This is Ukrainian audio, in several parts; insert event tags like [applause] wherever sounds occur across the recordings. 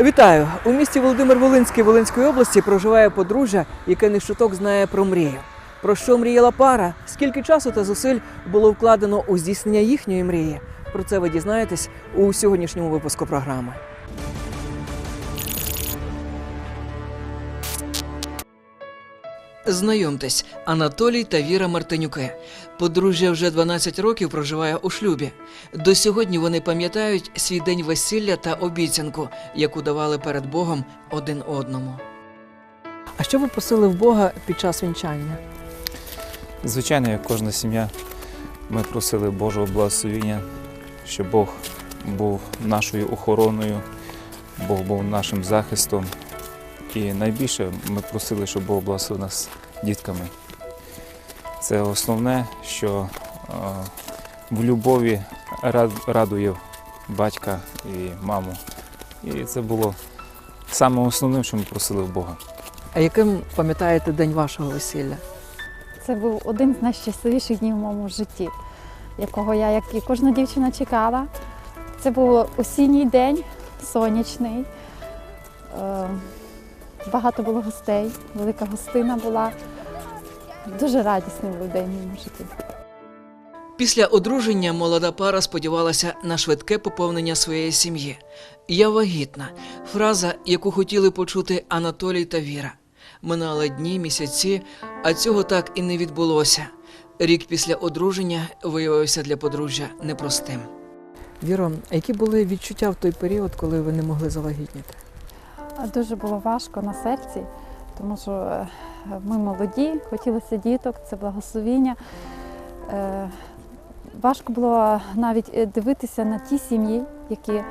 Вітаю! У місті Володимир Волинський Волинської області проживає подружжя, яке не щуток знає про мрію. Про що мріяла пара? Скільки часу та зусиль було вкладено у здійснення їхньої мрії? Про це ви дізнаєтесь у сьогоднішньому випуску програми. Знайомтесь, Анатолій та Віра Мартинюки. Подружжя вже 12 років проживає у шлюбі. До сьогодні вони пам'ятають свій день весілля та обіцянку, яку давали перед Богом один одному. А що ви просили в Бога під час вінчання? Звичайно, як кожна сім'я, ми просили Божого благословення, щоб Бог був нашою охороною, Бог був нашим захистом. І найбільше ми просили, щоб Бог благословив нас дітками. Це основне, що е, в любові радує батька і маму. І це було саме основним, що ми просили в Бога. А яким пам'ятаєте день вашого весілля? Це був один з найщасливіших днів в моєму житті, якого я, як і кожна дівчина, чекала. Це був осінній день, сонячний. Багато було гостей, велика гостина була. Дуже радісний був день в моєму житті. Після одруження молода пара сподівалася на швидке поповнення своєї сім'ї. Я вагітна фраза, яку хотіли почути Анатолій та Віра. Минали дні, місяці, а цього так і не відбулося. Рік після одруження виявився для подружжя непростим. Віро, які були відчуття в той період, коли ви не могли завагітніти? Дуже було важко на серці, тому що е, ми молоді, хотілося діток, це благословіння. Е, Важко було навіть е, дивитися на ті сім'ї, які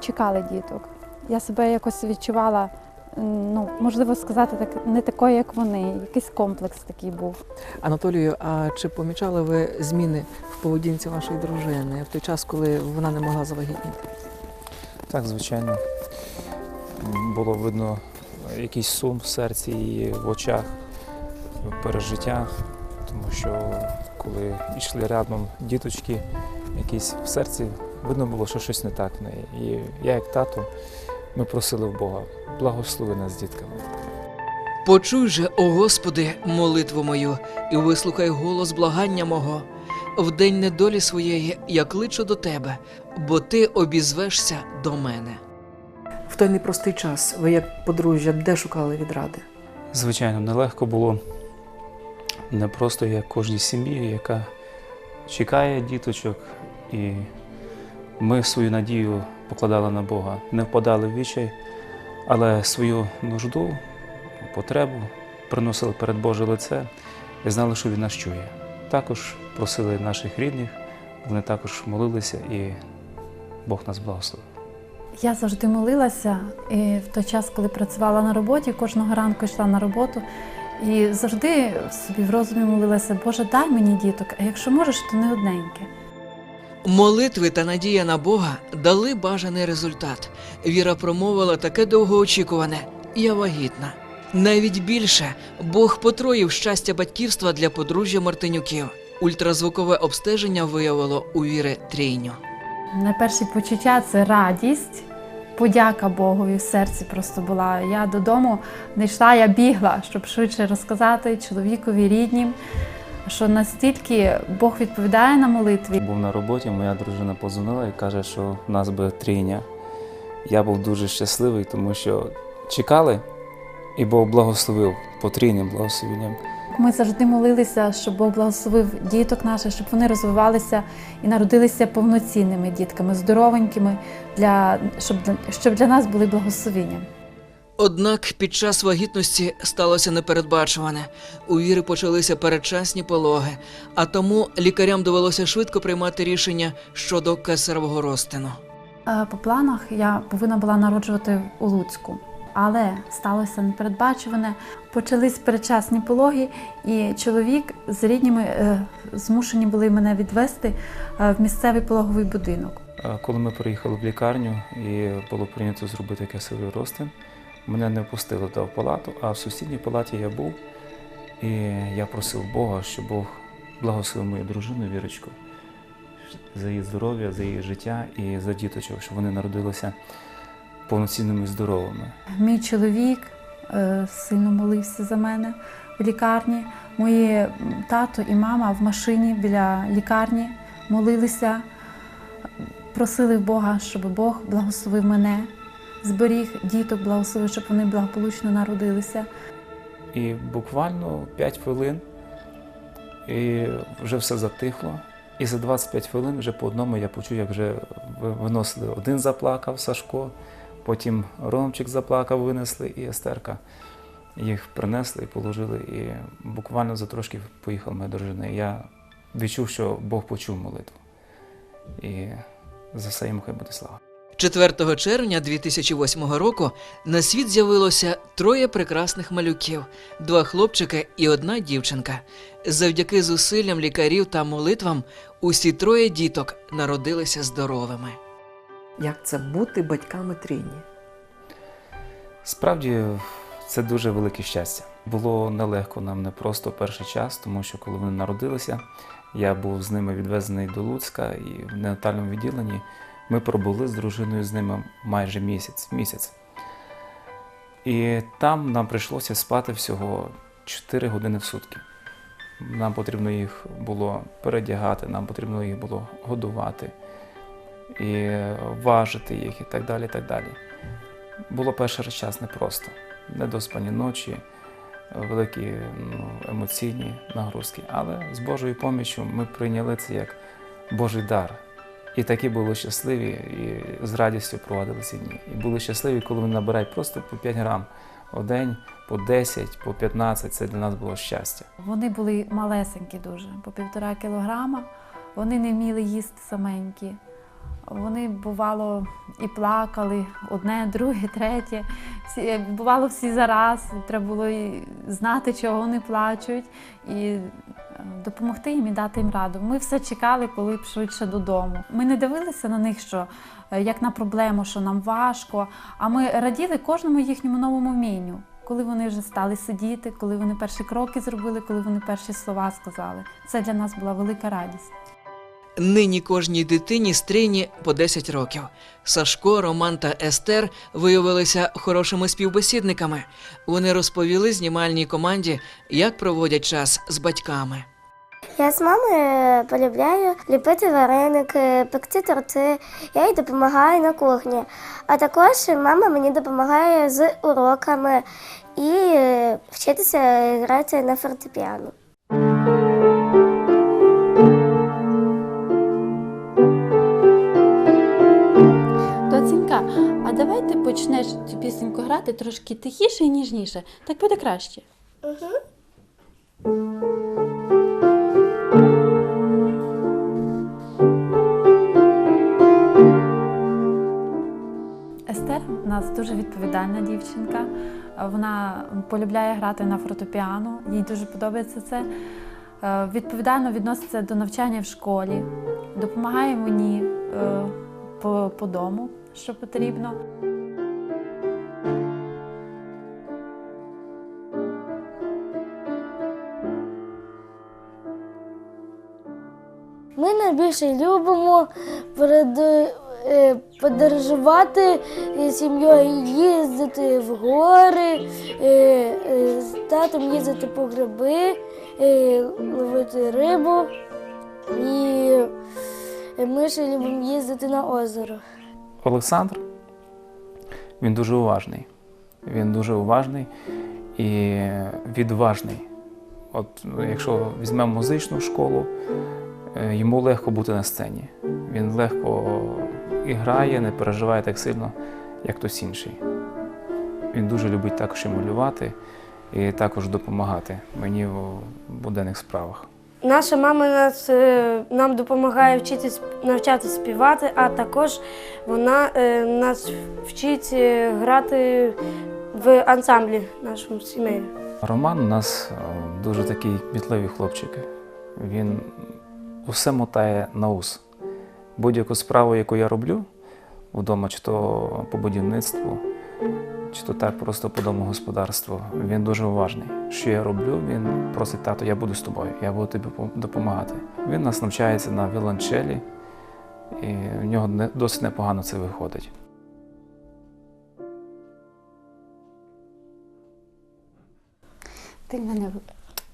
чекали діток. Я себе якось відчувала, ну, можливо сказати, так, не такою, як вони. Якийсь комплекс такий був. Анатолію, а чи помічали ви зміни в поведінці вашої дружини в той час, коли вона не могла завагітніти? Так, звичайно. Було видно якийсь сум в серці і в очах, пережиття, тому що коли йшли рядом діточки, якісь в серці видно було, що щось не так в неї. І я, як тато, ми просили в Бога, благослови нас дітками. Почуй же, о Господи, молитву мою, і вислухай голос благання мого. В день недолі своєї я кличу до тебе, бо ти обізвешся до мене. Той непростий час ви, як подружжя, де шукали відради? Звичайно, нелегко було не просто як кожній сім'ї, яка чекає діточок, і ми свою надію покладали на Бога, не впадали в вічай, але свою нужду, потребу приносили перед Боже лице і знали, що Він нас чує. Також просили наших рідних, вони також молилися, і Бог нас благословив. Я завжди молилася і в той час, коли працювала на роботі, кожного ранку йшла на роботу. І завжди собі в розумі молилася, Боже, дай мені діток, а якщо можеш, то не одненьке. Молитви та надія на Бога дали бажаний результат. Віра промовила таке довгоочікуване Я вагітна. Навіть більше Бог потроїв щастя батьківства для подружжя Мартинюків. Ультразвукове обстеження виявило у Віри трійню. Найперші почуття це радість, подяка Богові в серці просто була. Я додому не йшла, я бігла, щоб швидше розказати чоловікові ріднім, що настільки Бог відповідає на молитві. Був на роботі, моя дружина позвонила і каже, що в нас буде трійня. Я був дуже щасливий, тому що чекали, і Бог благословив потрійним благословенням. Ми завжди молилися, щоб Бог благословив діток наших, щоб вони розвивалися і народилися повноцінними дітками, здоровенькими, для, щоб, щоб для нас були благословенням. Однак під час вагітності сталося непередбачуване. У Віри почалися передчасні пологи, а тому лікарям довелося швидко приймати рішення щодо кесаревого розтину. Е, По планах я повинна була народжувати у Луцьку, але сталося непередбачуване. Почались передчасні пологи, і чоловік з рідніми е, змушені були мене відвести е, в місцевий пологовий будинок. Коли ми приїхали в лікарню і було прийнято зробити кесаревий розтин, мене не впустили в палату, а в сусідній палаті я був. І я просив Бога, щоб Бог благословив мою дружину Вірочку за її здоров'я, за її життя і за діточок, щоб вони народилися повноцінними і здоровими. Мій чоловік е, сильно молився за мене в лікарні. Мої тато і мама в машині біля лікарні молилися, просили Бога, щоб Бог благословив мене, зберіг діток, благословив, щоб вони благополучно народилися. І буквально 5 хвилин, і вже все затихло. І за 25 хвилин вже по одному я почув, як вже виносили. Один заплакав Сашко, потім Ромчик заплакав, винесли, і Естерка. Їх принесли і положили. І буквально за трошки поїхала моя дружина. І я відчув, що Бог почув молитву. І за все йому хай буде слава. 4 червня 2008 року на світ з'явилося троє прекрасних малюків: два хлопчики і одна дівчинка. Завдяки зусиллям лікарів та молитвам усі троє діток народилися здоровими. Як це бути батьками трійні? Справді це дуже велике щастя. Було нелегко нам не просто перший час, тому що коли вони народилися, я був з ними відвезений до Луцька і в неонатальному відділенні ми пробули з дружиною з ними майже місяць. місяць. І там нам прийшлося спати всього 4 години в сутки. Нам потрібно їх було передягати, нам потрібно їх було годувати і важити їх і так далі. І так далі. Було перший час непросто. Недоспані ночі, великі ну, емоційні нагрузки. Але з Божою поміччю ми прийняли це як Божий дар. І такі були щасливі, і з радістю проводили ці дні. І були щасливі, коли вони набирають просто по 5 грам в день, по 10, по 15. Це для нас було щастя. Вони були малесенькі дуже, по півтора кілограма. Вони не вміли їсти саменькі. Вони, бувало, і плакали одне, друге, третє. Всі, е, бувало всі зараз. Треба було і знати, чого вони плачуть, і е, допомогти їм і дати їм раду. Ми все чекали, коли б швидше додому. Ми не дивилися на них, що е, як на проблему, що нам важко. А ми раділи кожному їхньому новому вмінню. Коли вони вже стали сидіти, коли вони перші кроки зробили, коли вони перші слова сказали. Це для нас була велика радість. Нині кожній дитині стрійні по 10 років. Сашко, Роман та Естер виявилися хорошими співбесідниками. Вони розповіли знімальній команді, як проводять час з батьками. Я з мамою полюбляю ліпити вареники, пекти торти. Я їй допомагаю на кухні. А також мама мені допомагає з уроками і е, вчитися грати на фортепіано. Давай ти почнеш цю пісеньку грати трошки тихіше і ніжніше. Так буде краще. Естер у нас дуже відповідальна дівчинка. Вона полюбляє грати на фортепіано, їй дуже подобається це. Е, Відповідально відноситься до навчання в школі, допомагає мені е, по, по дому, що потрібно. Ми найбільше любимо е, подорожувати сім'єю, їздити в гори, е, е, з татом їздити по гриби, ловити рибу. І ми ще любимо їздити на озеро. Олександр він дуже уважний. Він дуже уважний і відважний. От якщо візьмемо музичну школу, е, йому легко бути на сцені. Він легко і грає, не переживає так сильно, як хтось інший. Він дуже любить також і малювати, і також допомагати мені в буденних справах. Наша мама нас, е, нам допомагає вчитись, навчати співати, а також вона е, нас вчить е, грати в ансамблі нашому сімейному. Роман у нас дуже такий кмітливий хлопчик. Він усе мотає на ус. Будь-яку справу, яку я роблю вдома, чи то по будівництву, чи то так просто по домогосподарству, він дуже уважний. Що я роблю, він просить тато, я буду з тобою, я буду тобі допомагати. Він нас навчається на віолончелі, і в нього не- досить непогано це виходить. Ти в мене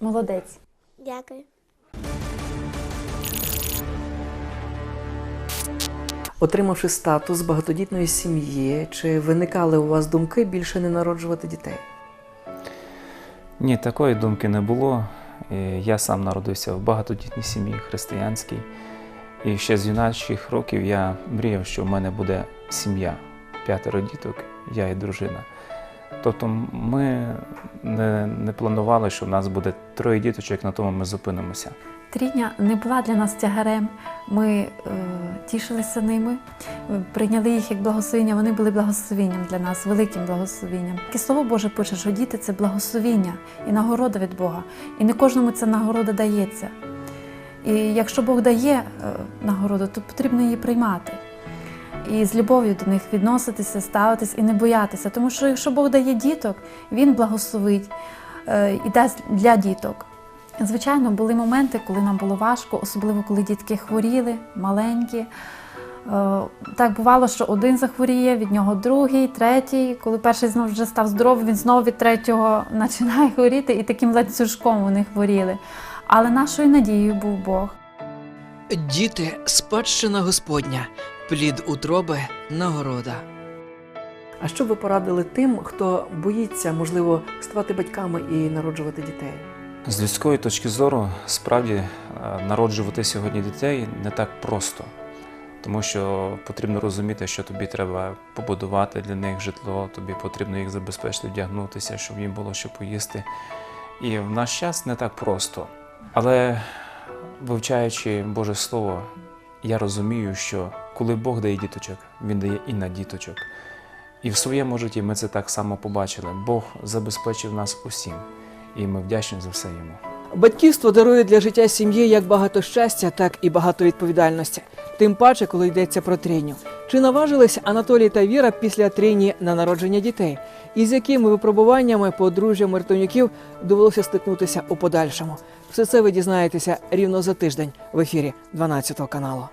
молодець. Дякую. Отримавши статус багатодітної сім'ї, чи виникали у вас думки більше не народжувати дітей? Ні, такої думки не було. Я сам народився в багатодітній сім'ї християнській. І ще з юначих років я мріяв, що в мене буде сім'я, п'ятеро діток, я і дружина. Тобто ми не, не планували, що в нас буде троє діточок, на тому ми зупинимося. Трійня не була для нас тягарем. Ми е, тішилися ними, е, прийняли їх як благословіння. Вони були благословінням для нас, великим благословінням. І слово Боже пише, що діти це благословіння і нагорода від Бога. І не кожному ця нагорода дається. І якщо Бог дає е, нагороду, то потрібно її приймати. І з любов'ю до них відноситися, ставитись і не боятися. Тому що якщо Бог дає діток, Він благословить е, і дасть для діток. Звичайно, були моменти, коли нам було важко, особливо коли дітки хворіли, маленькі. Е, Так бувало, що один захворіє, від нього другий, третій. Коли перший знов вже став здоровий, він знову від третього [laughs] починає хворіти, і таким ланцюжком вони хворіли. Але нашою надією був Бог. Діти спадщина Господня, плід утроби нагорода. А що б ви порадили тим, хто боїться, можливо, ставати батьками і народжувати дітей? З людської точки зору, справді е, народжувати сьогодні дітей не так просто, тому що потрібно розуміти, що тобі треба побудувати для них житло, тобі потрібно їх забезпечити, вдягнутися, щоб їм було що поїсти. І в наш час не так просто. Але вивчаючи Боже Слово, я розумію, що коли Бог дає діточок, Він дає і на діточок. І в своєму житті ми це так само побачили. Бог забезпечив нас усім, і ми вдячні за все йому. Батьківство дарує для життя сім'ї як багато щастя, так і багато відповідальності. Тим паче, коли йдеться про трійню. Чи наважились Анатолій та Віра після трійні на народження дітей? І з якими випробуваннями подружжя Мартонюків довелося стикнутися у подальшому? Все це ви дізнаєтеся рівно за тиждень в ефірі 12 каналу.